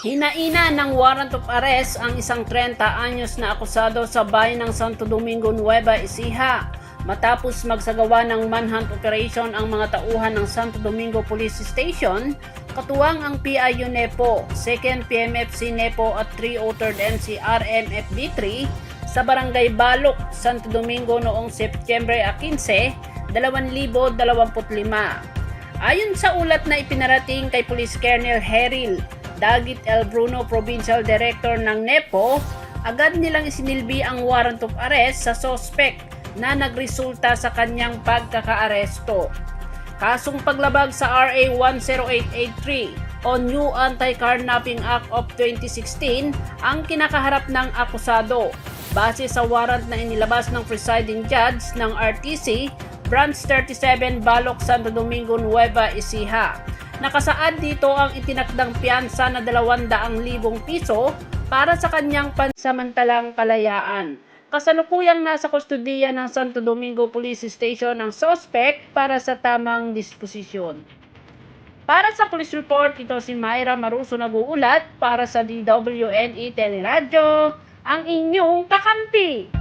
Hinaina ng warrant of arrest ang isang 30 anyos na akusado sa bayan ng Santo Domingo, Nueva Ecija matapos magsagawa ng manhunt operation ang mga tauhan ng Santo Domingo Police Station, katuwang ang PIU NEPO, 2nd PMFC NEPO at 303rd NCR MFB3 sa Barangay Balok, Santo Domingo noong September 15, 2025. Ayon sa ulat na ipinarating kay Police Colonel Heril Dagit El Bruno, Provincial Director ng NEPO, agad nilang isinilbi ang warrant of arrest sa suspect na nagresulta sa kanyang pagkakaaresto. Kasong paglabag sa RA 10883 o New Anti-Carnapping Act of 2016 ang kinakaharap ng akusado base sa warrant na inilabas ng presiding judge ng RTC Branch 37 Balok Santo Domingo Nueva Ecija. Nakasaad dito ang itinakdang piyansa na 200,000 piso para sa kanyang pansamantalang kalayaan. Kasalukuyang nasa kustudiya ng Santo Domingo Police Station ang suspect para sa tamang disposisyon. Para sa police report, ito si Myra Maruso nag-uulat para sa DWNE Teleradyo, ang inyong kakampi.